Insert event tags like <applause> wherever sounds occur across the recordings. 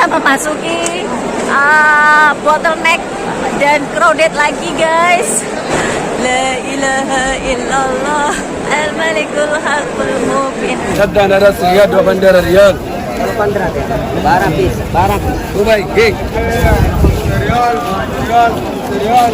kita memasuki uh, bottleneck dan crowded lagi guys. La ilaha illallah. Al-Malikul Hakul Mubin Sabda Nara Sriya, dua bandara Riyad bandara ya. Barang bis Barang Dubai geng Riyal Riyal Riyal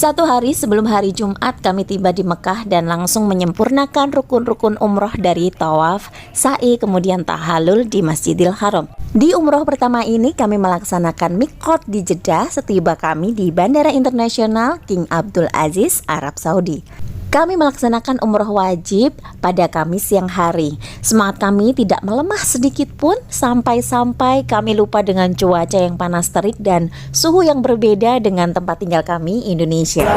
Satu hari sebelum hari Jumat kami tiba di Mekah dan langsung menyempurnakan rukun-rukun umroh dari tawaf, sa'i kemudian tahalul di Masjidil Haram. Di umroh pertama ini kami melaksanakan mikot di Jeddah setiba kami di Bandara Internasional King Abdul Aziz, Arab Saudi. Kami melaksanakan umroh wajib pada Kamis siang hari. Semangat kami tidak melemah sedikit pun sampai-sampai kami lupa dengan cuaca yang panas terik dan suhu yang berbeda dengan tempat tinggal kami Indonesia.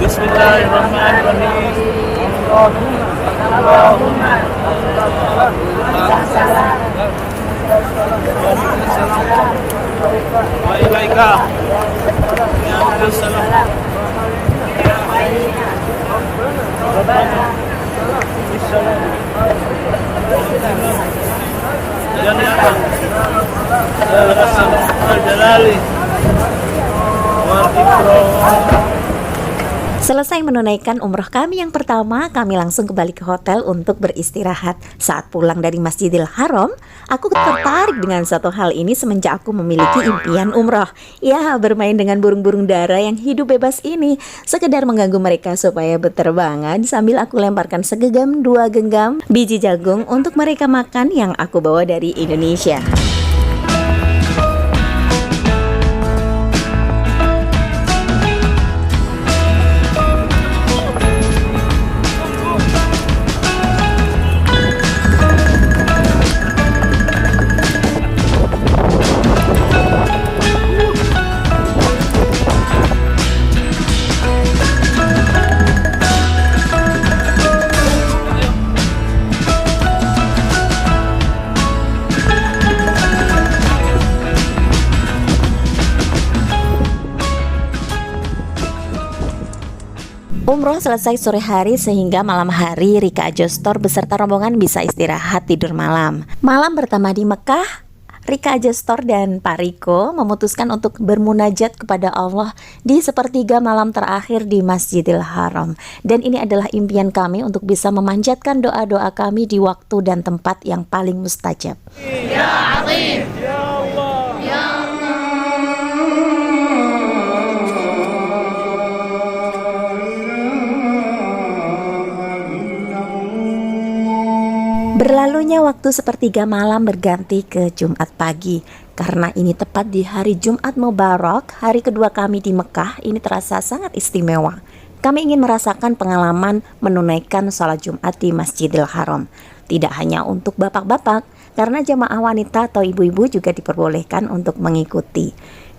Bismillahirrahmanirrahim. Allahumma Selesai menunaikan umroh kami yang pertama, kami langsung kembali ke hotel untuk beristirahat. Saat pulang dari Masjidil Haram, aku tertarik dengan satu hal ini semenjak aku memiliki impian umroh. Ya, bermain dengan burung-burung dara yang hidup bebas ini. Sekedar mengganggu mereka supaya berterbangan sambil aku lemparkan segegam dua genggam biji jagung untuk mereka makan yang aku bawa dari Indonesia. Umroh selesai sore hari sehingga malam hari Rika Ajostor beserta rombongan bisa istirahat tidur malam. Malam pertama di Mekah, Rika Ajostor dan Pak Riko memutuskan untuk bermunajat kepada Allah di sepertiga malam terakhir di Masjidil Haram. Dan ini adalah impian kami untuk bisa memanjatkan doa-doa kami di waktu dan tempat yang paling mustajab. Berlalunya waktu sepertiga malam berganti ke Jumat pagi. Karena ini tepat di hari Jumat Mubarak Hari kedua kami di Mekah ini terasa sangat istimewa. Kami ingin merasakan pengalaman menunaikan sholat Jumat di Masjidil Haram. Tidak hanya untuk bapak-bapak Karena jamaah wanita atau ibu-ibu juga diperbolehkan untuk mengikuti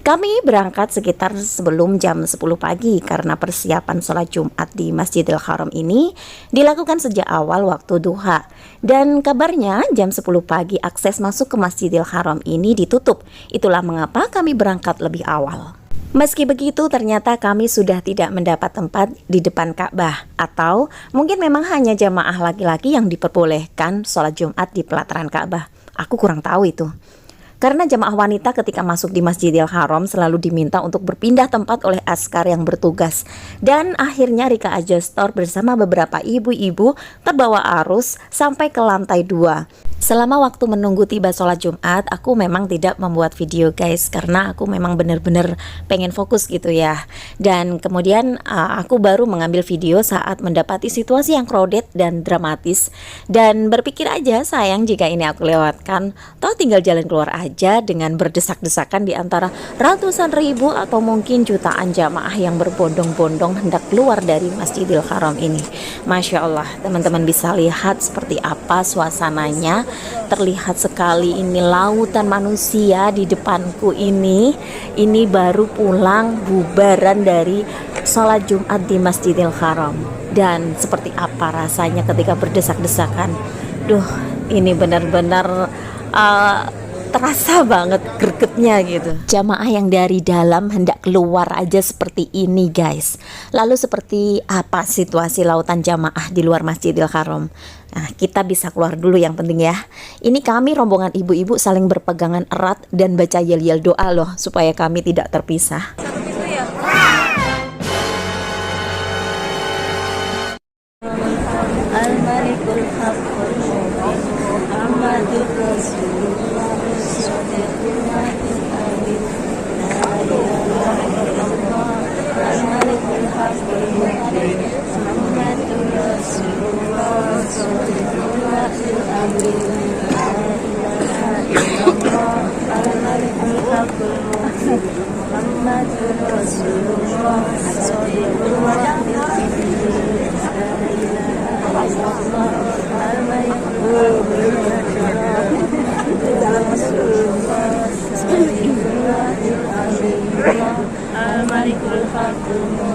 kami berangkat sekitar sebelum jam 10 pagi karena persiapan sholat Jumat di Masjidil Haram ini dilakukan sejak awal waktu duha. Dan kabarnya jam 10 pagi akses masuk ke Masjidil Haram ini ditutup. Itulah mengapa kami berangkat lebih awal. Meski begitu, ternyata kami sudah tidak mendapat tempat di depan Ka'bah, atau mungkin memang hanya jamaah laki-laki yang diperbolehkan sholat Jumat di pelataran Ka'bah. Aku kurang tahu itu. Karena jamaah wanita ketika masuk di Masjidil Haram selalu diminta untuk berpindah tempat oleh askar yang bertugas. Dan akhirnya Rika Ajastor bersama beberapa ibu-ibu terbawa arus sampai ke lantai dua. Selama waktu menunggu tiba sholat Jumat, aku memang tidak membuat video guys karena aku memang benar-benar pengen fokus gitu ya. Dan kemudian uh, aku baru mengambil video saat mendapati situasi yang crowded dan dramatis dan berpikir aja sayang jika ini aku lewatkan. Toh tinggal jalan keluar aja dengan berdesak-desakan di antara ratusan ribu atau mungkin jutaan jamaah yang berbondong-bondong hendak keluar dari Masjidil Haram ini. Masya Allah, teman-teman bisa lihat seperti apa suasananya terlihat sekali ini lautan manusia di depanku ini. Ini baru pulang bubaran dari sholat Jumat di Masjidil Haram. Dan seperti apa rasanya ketika berdesak-desakan? Duh ini benar-benar uh, terasa banget gregetnya gitu. Jamaah yang dari dalam hendak keluar aja seperti ini guys. Lalu seperti apa situasi lautan jamaah di luar Masjidil Haram? Nah, kita bisa keluar dulu yang penting ya. Ini kami rombongan ibu-ibu saling berpegangan erat dan baca yel-yel doa loh supaya kami tidak terpisah. Al-Malikul Haqqul Mubin Muhammadur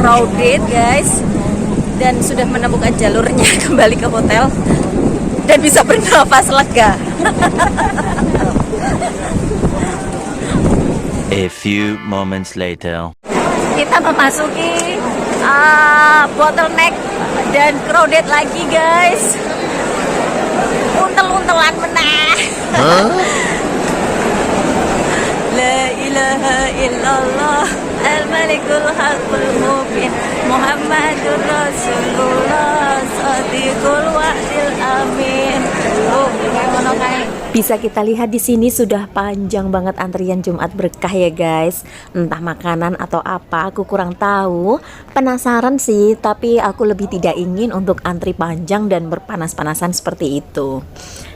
crowded guys. Dan sudah menemukan jalurnya <laughs> kembali ke hotel. Dan bisa bernafas lega. <laughs> A few moments later. Kita memasuki uh, bottleneck dan crowded lagi guys. Untel-untelan menah <laughs> La ilaha illallah Al-Malikul Mubin Muhammadur Rasulullah Sadiqul Amin Oh, Bisa kita lihat di sini sudah panjang banget antrian Jumat berkah ya guys. Entah makanan atau apa, aku kurang tahu. Penasaran sih, tapi aku lebih tidak ingin untuk antri panjang dan berpanas-panasan seperti itu.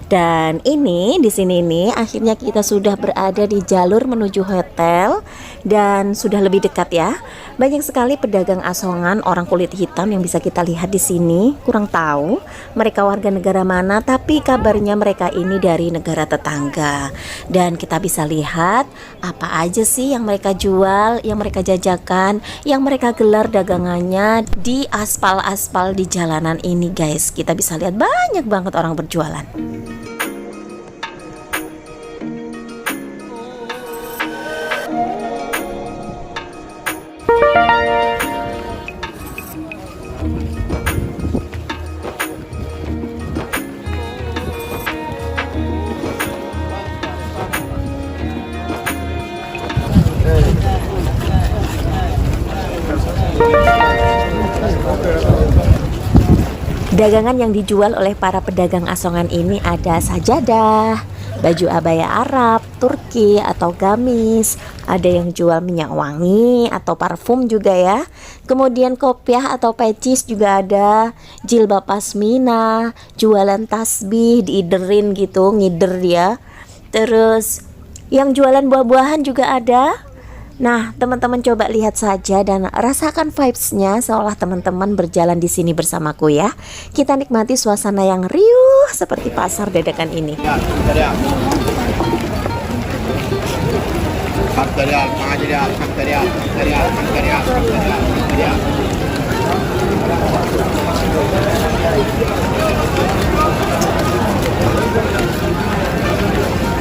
Dan ini di sini nih akhirnya kita sudah berada di jalur menuju hotel dan sudah lebih dekat ya. Banyak sekali pedagang asongan orang kulit hitam yang bisa kita lihat di sini. Kurang tahu mereka warga negara mana, tapi kabarnya mereka ini dari negara tetangga. Dan kita bisa lihat apa aja sih yang mereka jual, yang mereka jajakan, yang mereka gelar dagangannya di aspal-aspal di jalanan ini guys. Kita bisa lihat banyak banget orang berjualan. Dagangan yang dijual oleh para pedagang asongan ini ada sajadah, baju abaya Arab, Turki atau gamis, ada yang jual minyak wangi atau parfum juga ya. Kemudian kopiah atau pecis juga ada, jilbab pasmina, jualan tasbih diiderin gitu, ngider dia. Terus yang jualan buah-buahan juga ada. Nah, teman-teman coba lihat saja dan rasakan vibes-nya seolah teman-teman berjalan di sini bersamaku ya. Kita nikmati suasana yang riuh seperti pasar dadakan ini.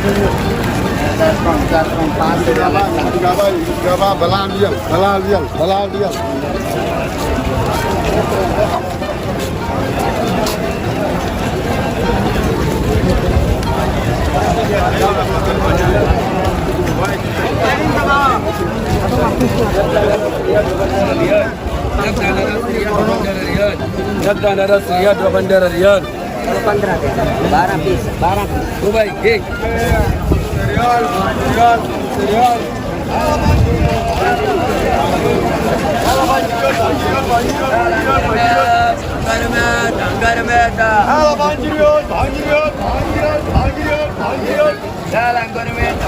Thank you. Gaba, gaba, gaba, balaliyal, balaliyal, balaliyal. Jagdan Aras Riyad wa Seviyor, seviyor, seviyor. Dalam gurmeta,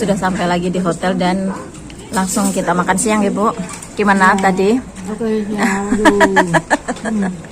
sudah sampai lagi di hotel dan langsung kita makan siang ibu. Gimana tadi? <laughs>